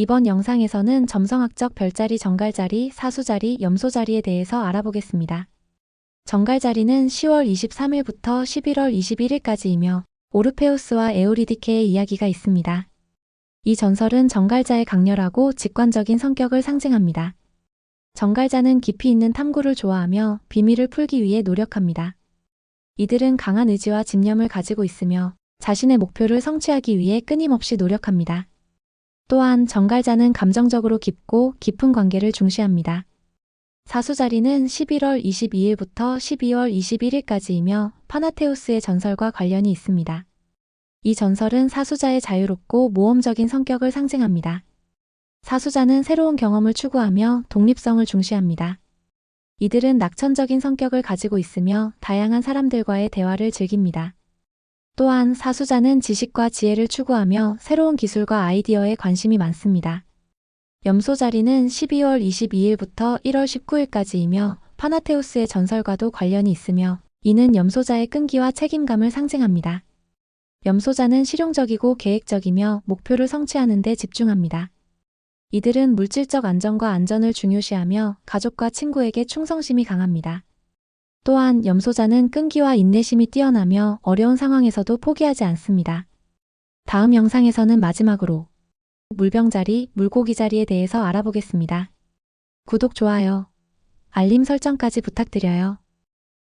이번 영상에서는 점성학적 별자리 정갈자리, 사수자리, 염소자리에 대해서 알아보겠습니다. 정갈자리는 10월 23일부터 11월 21일까지이며 오르페우스와 에우리디케의 이야기가 있습니다. 이 전설은 정갈자의 강렬하고 직관적인 성격을 상징합니다. 정갈자는 깊이 있는 탐구를 좋아하며 비밀을 풀기 위해 노력합니다. 이들은 강한 의지와 집념을 가지고 있으며 자신의 목표를 성취하기 위해 끊임없이 노력합니다. 또한 정갈자는 감정적으로 깊고 깊은 관계를 중시합니다. 사수자리는 11월 22일부터 12월 21일까지이며 파나테우스의 전설과 관련이 있습니다. 이 전설은 사수자의 자유롭고 모험적인 성격을 상징합니다. 사수자는 새로운 경험을 추구하며 독립성을 중시합니다. 이들은 낙천적인 성격을 가지고 있으며 다양한 사람들과의 대화를 즐깁니다. 또한 사수자는 지식과 지혜를 추구하며 새로운 기술과 아이디어에 관심이 많습니다. 염소 자리는 12월 22일부터 1월 19일까지이며 파나테우스의 전설과도 관련이 있으며 이는 염소자의 끈기와 책임감을 상징합니다. 염소자는 실용적이고 계획적이며 목표를 성취하는 데 집중합니다. 이들은 물질적 안정과 안전을 중요시하며 가족과 친구에게 충성심이 강합니다. 또한 염소자는 끈기와 인내심이 뛰어나며 어려운 상황에서도 포기하지 않습니다. 다음 영상에서는 마지막으로 물병자리, 물고기자리에 대해서 알아보겠습니다. 구독, 좋아요, 알림 설정까지 부탁드려요.